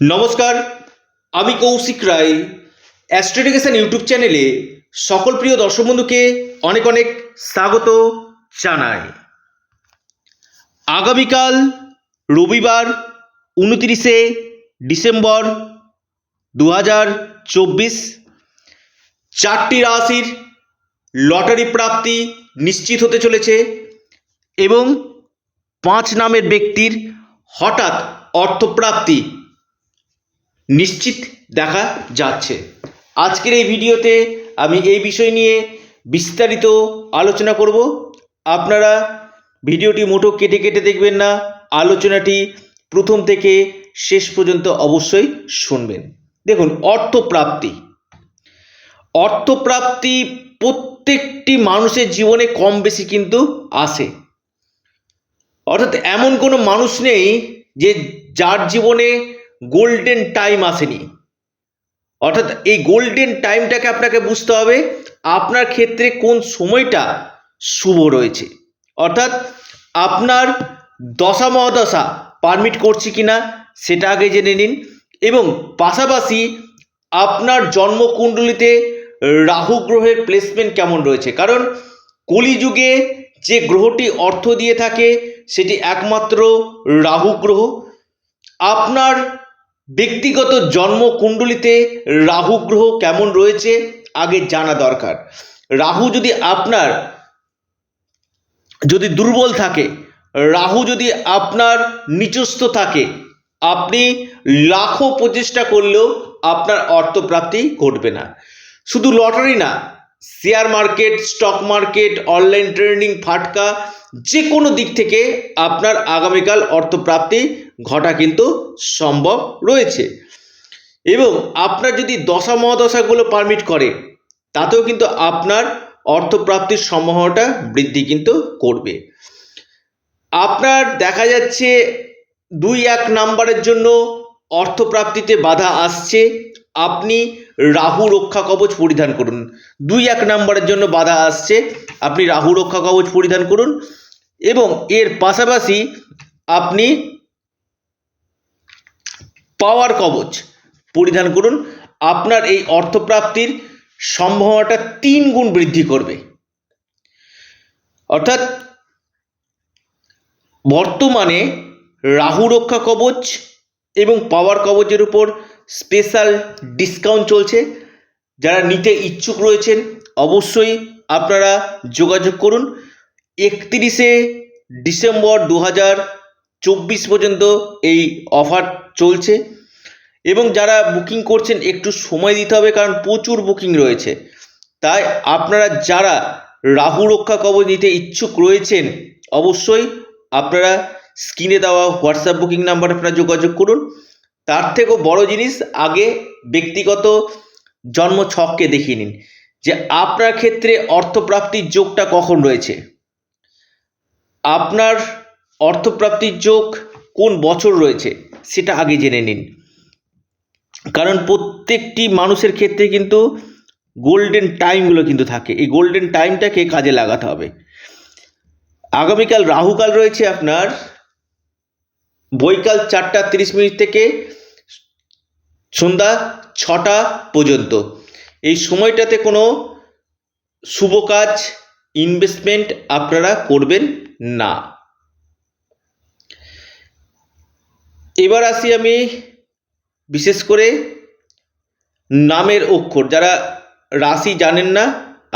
নমস্কার, আমি কৌশিক রায়। অ্যাস্ট্রোডিকেশন ইউটিউব চ্যানেলে সকল প্রিয় দর্শক বন্ধুকে অনেক অনেক স্বাগত জানাই। আগামীকাল রবিবার উনতিরিশে ডিসেম্বর দু হাজার চব্বিশ। চারটি রাশির লটারি প্রাপ্তি নিশ্চিত হতে চলেছে এবং পাঁচ নামের ব্যক্তির হঠাৎ অর্থপ্রাপ্তি নিশ্চিত দেখা যাচ্ছে। আজকের এই ভিডিওতে আমি এই বিষয় নিয়ে বিস্তারিত আলোচনা করব। আপনারা ভিডিওটি মোটো কেটে কেটে দেখবেন না, আলোচনাটি প্রথম থেকে শেষ পর্যন্ত অবশ্যই শুনবেন। দেখুন, অর্থপ্রাপ্তি। অর্থপ্রাপ্তি প্রত্যেকটি মানুষের জীবনে কম বেশি কিন্তু আসে। অর্থাৎ এমন কোনো মানুষ নেই যে যার জীবনে গোল্ডেন টাইম আসেনি। অর্থাৎ এই গোল্ডেন টাইমটাকে আপনাকে বুঝতে হবে, আপনার ক্ষেত্রে কোন সময়টা শুভ রয়েছে। অর্থাৎ আপনার দশা মহাদশা পারমিট করছে কিনা, সেটা আগে জেনে নিন। এবং পাশাপাশি আপনার জন্মকুণ্ডলিতে রাহু গ্রহের প্লেসমেন্ট কেমন রয়েছে? কারণ কলিযুগে যে গ্রহটি অর্থ দিয়ে থাকে, সেটি একমাত্র রাহু গ্রহ। আপনার ব্যক্তিগত জন্মকুণ্ডলিতে রাহু গ্রহ কেমন রয়েছে, আগে জানা দরকার। রাহু যদি আপনার যদি দুর্বল থাকে, রাহু যদি আপনার নিচস্থ থাকে, আপনি লাখো প্রচেষ্টা করলেও আপনার অর্থপ্রাপ্তি ঘটবে না। শুধু লটারি না, share market, stock market, online trading, ফাটকা যে কোনো দিক থেকে আপনার আগামীকাল অর্থপ্রাপ্তি ঘটা কিন্তু সম্ভব রয়েছে। এবং আপনার যদি দশা মহাদশাগুলো পারমিট করে, তাতেও কিন্তু আপনার অর্থপ্রাপ্তির সম্ভাবনাটা বৃদ্ধি কিন্তু করবে। আপনার দেখা যাচ্ছে দুই এক নাম্বারের জন্য অর্থপ্রাপ্তিতে বাধা আসছে। আপনি রাহু রক্ষা কবচ পরিধান করুন। দুই এক নাম্বারের জন্য বাধা আসছে। আপনি রাহু রক্ষা কবচ পরিধান করুন। এবং এর পাশাপাশি আপনি পাওয়ার কবচ। পরিধান করুন, আপনার এই অর্থপ্রাপ্তির সম্ভাবনাটা তিন গুণ বৃদ্ধি করবে। অর্থাৎ বর্তমানে রাহু রক্ষা কবচ এবং পাওয়ার কবচের উপর স্পেশাল ডিসকাউন্ট চলছে। যারা নিতে ইচ্ছুক রয়েছেন, অবশ্যই আপনারা যোগাযোগ করুন। একত্রিশে ডিসেম্বর দু হাজার চব্বিশ পর্যন্ত এই অফার চলছে। এবং যারা বুকিং করছেন, একটু সময় দিতে হবে কারণ প্রচুর বুকিং রয়েছে। তাই আপনারা যারা রাহু রক্ষা কবচ নিতে ইচ্ছুক রয়েছেন, অবশ্যই আপনারা স্ক্রিনে দেওয়া হোয়াটসঅ্যাপ বুকিং নাম্বার আপনারা যোগাযোগ করুন। তার থেকেও বড় জিনিস, আগে ব্যক্তিগত জন্ম ছককে দেখিয়ে নিন যে আপনার ক্ষেত্রে অর্থপ্রাপ্তির যোগটা কখন রয়েছে। আপনার অর্থপ্রাপ্তির যোগ কোন বছর রয়েছে? সেটা আগে জেনে নিন। কারণ প্রত্যেকটি মানুষের ক্ষেত্রে কিন্তু গোল্ডেন টাইমগুলো কিন্তু থাকে। এই গোল্ডেন টাইমটাকে কাজে লাগাতে হবে। আগামীকাল, রাহুকাল রয়েছে আপনার, বৈকাল চারটা তিরিশ মিনিট থেকে সন্ধ্যা ছটা পর্যন্ত। এই সময়টাতে কোনো শুভ কাজ ইনভেস্টমেন্ট আপনারা করবেন না। এবার আসি আমি বিশেষ করে নামের অক্ষর। যারা রাশি জানেন না,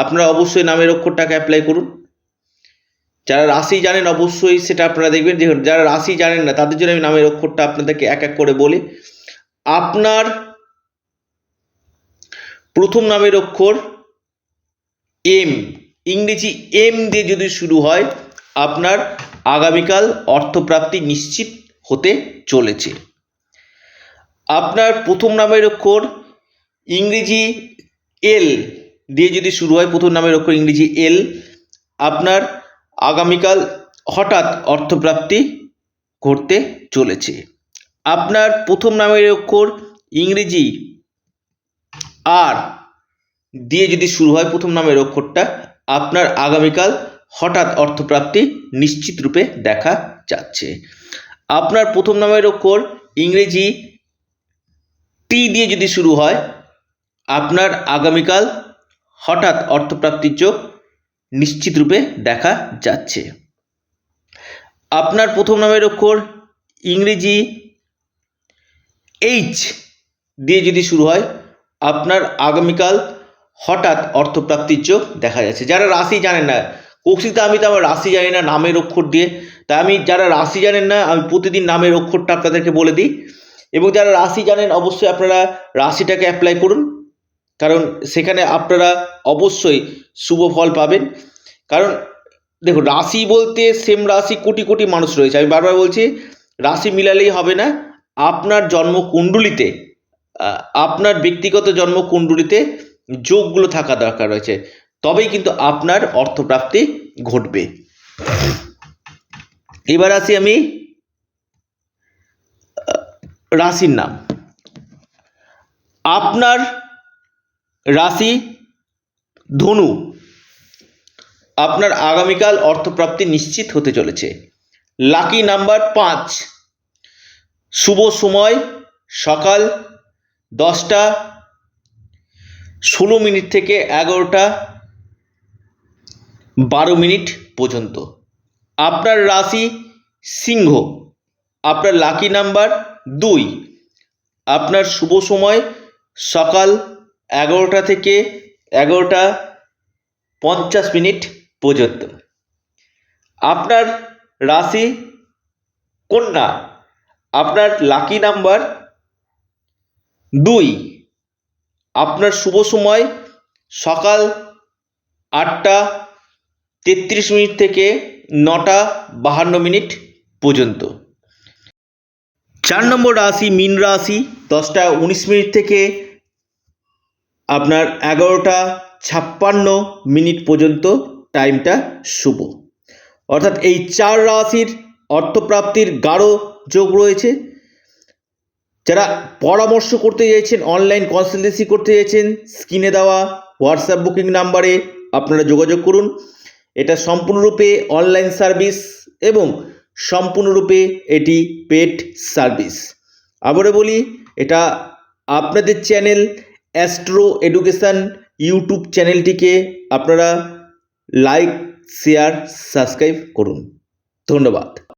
আপনারা অবশ্যই নামের অক্ষরটাকে অ্যাপ্লাই করুন। যারা রাশি জানেন অবশ্যই সেটা আপনারা দেখবেন যে যারা রাশি জানেন না, তাদের জন্য আমি নামের অক্ষরটা আপনাদেরকে এক এক করে বলি। আপনার প্রথম নামের অক্ষর এম ইংরেজি এম দিয়ে যদি শুরু হয়, আপনার আগামীকাল অর্থপ্রাপ্তি নিশ্চিত হতে চলেছে। আপনার প্রথম নামের অক্ষর ইংরেজি এল দিয়ে যদি শুরু হয়, প্রথম নামের অক্ষর ইংরেজি এল, আপনার আগামীকাল হঠাৎ অর্থপ্রাপ্তি ঘটতে চলেছে। আপনার প্রথম নামের অক্ষর ইংরেজি আর দিয়ে যদি শুরু হয়, প্রথম নামের অক্ষরটা, আপনার আগামীকাল হঠাৎ অর্থপ্রাপ্তি নিশ্চিত রূপে দেখা যাচ্ছে। আপনার প্রথম নামের অক্ষর ইংরেজি টি দিয়ে যদি শুরু হয়, আপনার আগামীকাল হঠাৎ অর্থপ্রাপ্তির যোগ নিশ্চিত রূপে দেখা যাচ্ছে। আপনার প্রথম নামের অক্ষর ইংরেজি এইচ দিয়ে যদি শুরু হয়, আপনার আগামীকাল হঠাৎ অর্থপ্রাপ্তির যোগ দেখা যাচ্ছে। যারা রাশি জানেন না কৌশিকতা আমি তো আমার রাশি জানি না, নামের অক্ষর দিয়ে। তাই আমি যারা রাশি জানেন না, আমি প্রতিদিন নামের অক্ষরটা আপনাদেরকে বলে দিই। এবং যারা রাশি জানেন, অবশ্যই আপনারা রাশিটাকে অ্যাপ্লাই করুন। কারণ সেখানে আপনারা অবশ্যই শুভ ফল পাবেন। কারণ দেখুন, রাশি বলতে সেম রাশি কোটি কোটি মানুষ রয়েছে। আমি বারবার বলছি, রাশি মিলালেই হবে না। আপনার জন্মকুণ্ডলিতে আপনার ব্যক্তিগত জন্মকুণ্ডলিতে যোগগুলো থাকা দরকার রয়েছে। তবেই কিন্তু আপনার অর্থপ্রাপ্তি ঘটবে। এবার আসি আমি রাশির নাম। আপনার রাশি ধনু। আপনার আগামীকাল অর্থপ্রাপ্তি নিশ্চিত হতে চলেছে। লাকি নাম্বার পাঁচ। শুভ সময়, সকাল দশটা, ষোলো মিনিট থেকে এগারোটা বারো মিনিট পর্যন্ত। আপনার রাশি সিংহ। আপনার লাকি নাম্বার দুই। আপনার শুভ সময় সকাল এগারোটা থেকে এগারোটা পঞ্চাশ মিনিট পর্যন্ত। আপনার রাশি কন্যা। আপনার লাকি নাম্বার দুই। আপনার শুভ সময় সকাল আটটা তেত্রিশ মিনিট থেকে নটা বাহান্ন মিনিট পর্যন্ত। চার নম্বর রাশি মিন রাশি, দশটা উনিশ মিনিট থেকে আপনার এগারোটা ছাপ্পান্ন মিনিট পর্যন্ত টাইমটা শুভ। অর্থাৎ এই চার রাশির অর্থপ্রাপ্তির গাঢ় যোগ রয়েছে। যারা পরামর্শ করতে চাইছেন, অনলাইন কনসালটেন্সি করতে চাইছেন, স্ক্রিনে দেওয়া হোয়াটসঅ্যাপ বুকিং নাম্বারে আপনারা যোগাযোগ করুন। এটা সম্পূর্ণরূপে অনলাইন সার্ভিস এবং সম্পূর্ণরূপে এটি পেড সার্ভিস আবারও বলি, এটা আপনাদের চ্যানেল অ্যাস্ট্রো এডুকেশান ইউটিউব চ্যানেলটিকে আপনারা লাইক শেয়ার সাবস্ক্রাইব করুন। ধন্যবাদ।